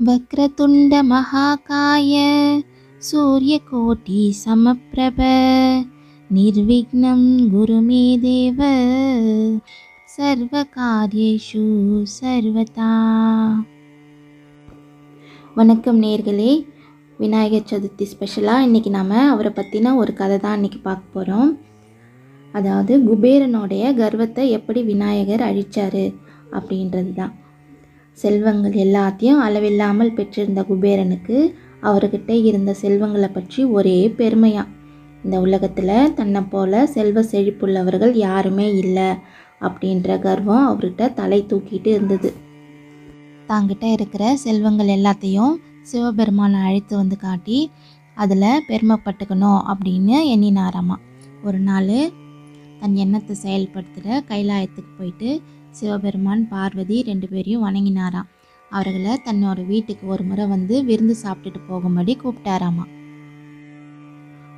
वक्रतुण्डमहाकाय सूर्यकोटि समप्रभ निर्विघ्नं गुरु मे देव சர்வகாரியேஷு சர்வதா வணக்கம் நேர்களே விநாயகர் சதுர்த்தி ஸ்பெஷலாக இன்றைக்கி நாம் அவரை பற்றின ஒரு கதை தான் இன்றைக்கி பார்க்க போகிறோம் அதாவது குபேரனுடைய கர்வத்தை எப்படி விநாயகர் அழிச்சார் அப்படின்றது தான் செல்வங்கள் எல்லாத்தையும் அளவில்லாமல் பெற்றிருந்த குபேரனுக்கு அவர்கிட்ட இருந்த செல்வங்களை பற்றி ஒரே பெருமையாக இந்த உலகத்தில் தன்னை போல செல்வ செழிப்புள்ளவர்கள் யாருமே இல்லை அப்படின்ற கர்வம் அவர்கிட்ட தலை தூக்கிட்டு இருந்தது. தாங்கிட்ட இருக்கிற செல்வங்கள் எல்லாத்தையும் சிவபெருமானை அழைத்து வந்து காட்டி அதில் பெருமைப்பட்டுக்கணும் அப்படின்னு எண்ணினாராமா. ஒரு நாள் தன் எண்ணத்தை செயல்படுத்துகிற கைலாயத்துக்கு போயிட்டு சிவபெருமான் பார்வதி ரெண்டு பேரையும் வணங்கினாராம். அவர்களை தன்னோட வீட்டுக்கு ஒரு முறை வந்து விருந்து சாப்பிட்டுட்டு போகும்படி கூப்பிட்டாராமா.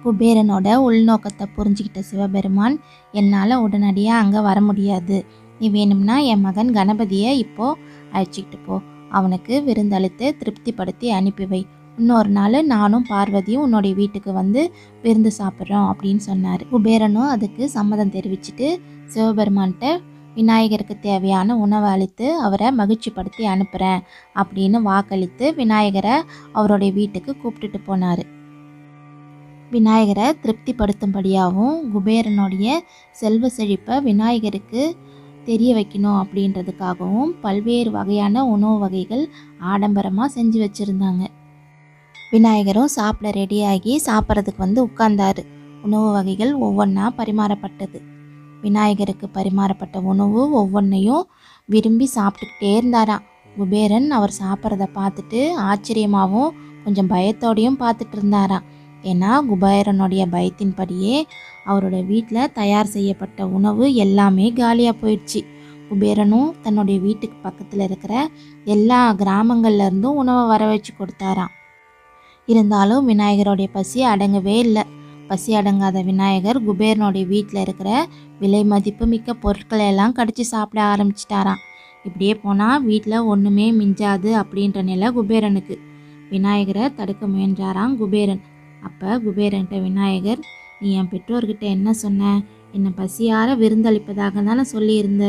குபேரனோட உள்நோக்கத்தை புரிஞ்சுக்கிட்ட சிவபெருமான் என்னால் உடனடியாக அங்கே வர முடியாது. நீ வேணும்னா என் மகன் கணபதியை இப்போது அழைச்சிக்கிட்டு போ. அவனுக்கு விருந்தளித்து திருப்திப்படுத்தி அனுப்பி வை. இன்னொரு நாள் நானும் பார்வதியும் உன்னுடைய வீட்டுக்கு வந்து விருந்து சாப்பிட்றோம் அப்படின்னு சொன்னார். குபேரனும் அதுக்கு சம்மதம் தெரிவிச்சுட்டு சிவபெருமான்கிட்ட விநாயகருக்கு தேவையான உணவை அளித்து அவரை மகிழ்ச்சிப்படுத்தி அனுப்புகிறேன் அப்படின்னு வாக்களித்து விநாயகரை அவருடைய வீட்டுக்கு கூப்பிட்டுட்டு போனார். விநாயகரை திருப்திப்படுத்தும்படியாகவும் குபேரனுடைய செல்வ செழிப்பை விநாயகருக்கு தெரிய வைக்கணும் அப்படின்றதுக்காகவும் பல்வேறு வகையான உணவு வகைகள் ஆடம்பரமாக செஞ்சு வச்சுருந்தாங்க. விநாயகரும் சாப்பிட ரெடியாகி சாப்பிட்றதுக்கு வந்து உட்கார்ந்தாரு. உணவு வகைகள் ஒவ்வொன்றா பரிமாறப்பட்டது. விநாயகருக்கு பரிமாறப்பட்ட உணவு ஒவ்வொன்றையும் விரும்பி சாப்பிட்டுக்கிட்டே இருந்தாராம். குபேரன் அவர் சாப்பிட்றத பார்த்துட்டு ஆச்சரியமாகவும் கொஞ்சம் பயத்தோடையும் பார்த்துட்டு இருந்தாராம். ஏன்னா குபேரனுடைய பயத்தின்படியே அவரோட வீட்டில் தயார் செய்யப்பட்ட உணவு எல்லாமே காலியாக போயிடுச்சு. குபேரனும் தன்னுடைய வீட்டுக்கு பக்கத்தில் இருக்கிற எல்லா கிராமங்கள்லேருந்தும் உணவை வர வச்சு கொடுத்தாராம். இருந்தாலும் விநாயகருடைய பசி அடங்கவே இல்லை. பசி அடங்காத விநாயகர் குபேரனுடைய வீட்டில் இருக்கிற விலை மதிப்பு மிக்க பொருட்களை எல்லாம் கடிச்சு சாப்பிட ஆரம்பிச்சிட்டாராம். இப்படியே போனால் வீட்டில் ஒன்றுமே மிஞ்சாது அப்படின்ற நிலை குபேரனுக்கு. விநாயகரை தடுக்க முயன்றாராம் குபேரன். அப்போ குபேரன்கிட்ட விநாயகர் நீ என் பெற்றோர்கிட்ட என்ன சொன்ன? என்னை பசியார விருந்தளிப்பதாக தானே சொல்லியிருந்த?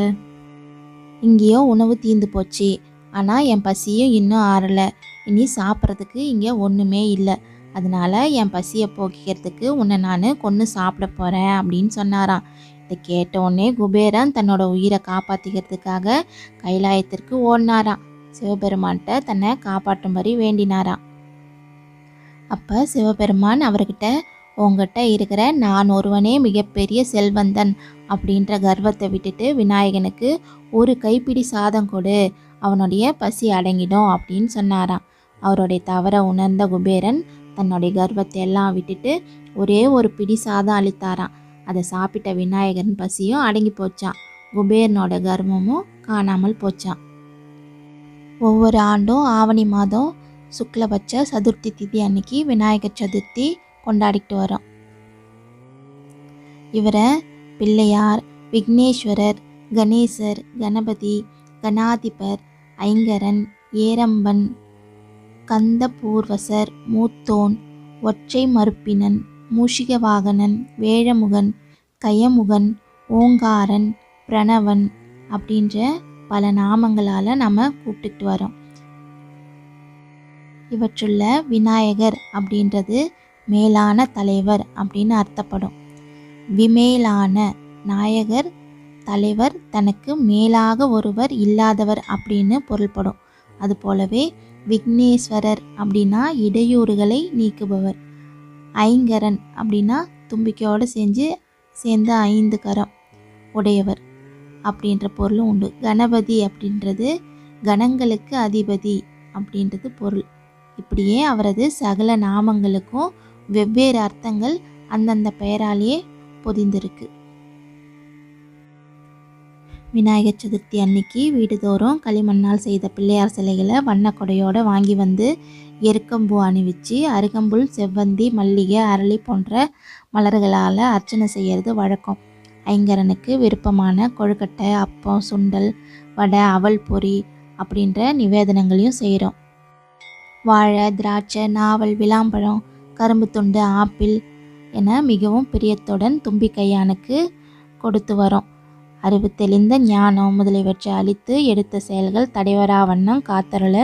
இங்கேயோ உணவு தீந்து போச்சு. ஆனால் என் பசியும் இன்னும் ஆறலை. இனி சாப்பிட்றதுக்கு இங்கே ஒன்றுமே இல்லை. அதனால என் பசியை போக்கிக்கிறதுக்கு உன்னை நான் கொன்று சாப்பிட போகிறேன் அப்படின்னு சொன்னாராம். இதை கேட்ட உடனே குபேரன் தன்னோட உயிரை காப்பாற்றிக்கிறதுக்காக கைலாயத்திற்கு ஓடினாராம். சிவபெருமான்கிட்ட தன்னை காப்பாற்றும்படி வேண்டினாராம். அப்போ சிவபெருமான் அவர்கிட்ட உங்ககிட்ட இருக்கிற நான் ஒருவனே மிகப்பெரிய செல்வந்தன் அப்படின்ற கர்வத்தை விட்டுட்டு விநாயகனுக்கு ஒரு கைப்பிடி சாதம் கொடு அவனுடைய பசி அடங்கிடும் அப்படின்னு சொன்னாராம். அவருடைய தவறை உணர்ந்த குபேரன் தன்னுடைய கர்வத்தை எல்லாம் விட்டுட்டு ஒரே ஒரு பிடி சாதம் அளித்தாராம். அதை சாப்பிட்ட விநாயகரின் பசியும் அடங்கி போச்சான் குபேரனோட கர்வமும் காணாமல் போச்சான் ஒவ்வொரு ஆண்டும் ஆவணி மாதம் சுக்லபட்ச சதுர்த்தி திதி அன்னைக்கு விநாயகர் சதுர்த்தி கொண்டாடிக்கிட்டு வரோம். இவரை பிள்ளையார் விக்னேஸ்வரர் கணேசர் கணபதி கணாதிபர் ஐங்கரன் ஏரம்பன் கந்தபூர்வசர் மூத்தோன் ஒற்றை மறுப்பினன் மூஷிகவாகனன் வேழமுகன் கயமுகன் ஓங்காரன் பிரணவன் அப்படின்ற பல நாமங்களால் நம்ம கூப்பிட்டுட்டு வரோம். இவற்றுள்ள விநாயகர் அப்படின்றது மேலான தலைவர் அப்படின்னு அர்த்தப்படும். விமேலான நாயகர் தலைவர் தனக்கு மேலாக ஒருவர் இல்லாதவர் அப்படின்னு பொருள்படும். அது போலவே விக்னேஸ்வரர் அப்படின்னா இடையூறுகளை நீக்குபவர். ஐங்கரன் அப்படின்னா தும்பிக்கையோடு செஞ்சு சேர்ந்த ஐந்து கரம் உடையவர் அப்படின்ற பொருளும் உண்டு. கணபதி அப்படின்றது கணங்களுக்கு அதிபதி அப்படின்றது பொருள். இப்படியே அவரது சகல நாமங்களுக்கும் வெவ்வேறு அர்த்தங்கள் அந்தந்த பெயராலேயே பொதிந்திருக்கு. விநாயகர் சதுர்த்தி அன்னைக்கு வீடுதோறும் களிமண்ணால் செய்த பிள்ளையார் சிலைகளை வண்ணக்கொடையோடு வாங்கி வந்து எருக்கம்பூ அணிவிச்சு அருகம்புல் செவ்வந்தி மல்லிகை அரளி போன்ற மலர்களால் அர்ச்சனை செய்கிறது வழக்கம். ஐங்கரனுக்கு விருப்பமான கொழுக்கட்டை அப்பம் சுண்டல் வடை அவல் பொரி அப்படின்ற நிவேதனங்களையும் செய்கிறோம் வாழை திராட்சை நாவல் விளாம்பழம் கரும்பு துண்டு ஆப்பிள் என மிகவும் பிரியத்துடன் தும்பிக்கையானுக்கு கொடுத்து வரோம். அறிவு தெளிந்த ஞானம் முதலியவற்றை அளித்து எடுத்த செயல்கள் தடைவரா வண்ணம் காத்தருள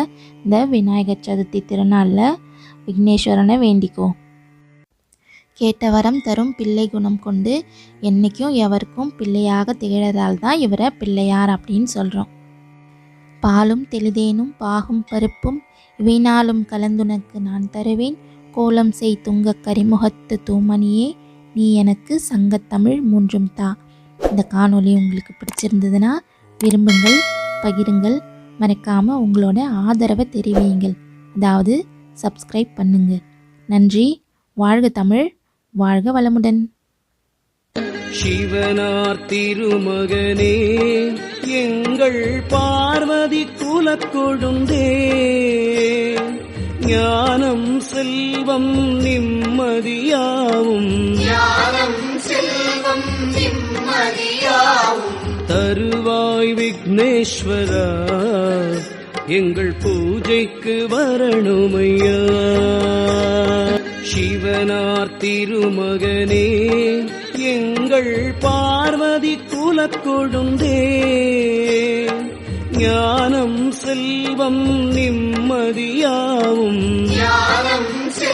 இந்த விநாயகர் சதுர்த்தி திருநாளில் விக்னேஸ்வரனை வேண்டிக்கோ. கேட்ட வரம் தரும் பிள்ளை குணம் கொண்டு என்றைக்கும் எவருக்கும் பிள்ளையாக திகழதால் தான் இவரை பிள்ளையார் அப்படின்னு சொல்கிறோம் பாலும் தெளிதேனும் பாகும் பருப்பும் இவைனாலும் கலந்துனக்கு நான் தருவேன். கோலம் செய் துங்க கரிமுகத்து தூமணியே நீ எனக்கு சங்கத்தமிழ் மூன்றும் தா. இந்த காணொளி உங்களுக்கு பிடிச்சிருந்ததுன்னா விரும்புங்கள் பகிருங்கள் மறக்காமல் உங்களோட ஆதரவை தெரிவியுங்கள். அதாவது சப்ஸ்கிரைப் பண்ணுங்க. நன்றி. வாழ்க தமிழ். வாழ்க வளமுடன். சிவனார் திருமகனே எங்கள் பார்வதி குலக்கொழுந்தே ஞானம் செல்வம் நிம்மதியாவும். தருவாய் விக்னேஸ்வரா எங்கள் பூஜைக்கு வரணுமையா? சிவனார் திருமகனே எங்கள் பார்வதி குலக்கொழுந்தே ஞானம் செல்வம் நிம்மதியாவும். ஞானம்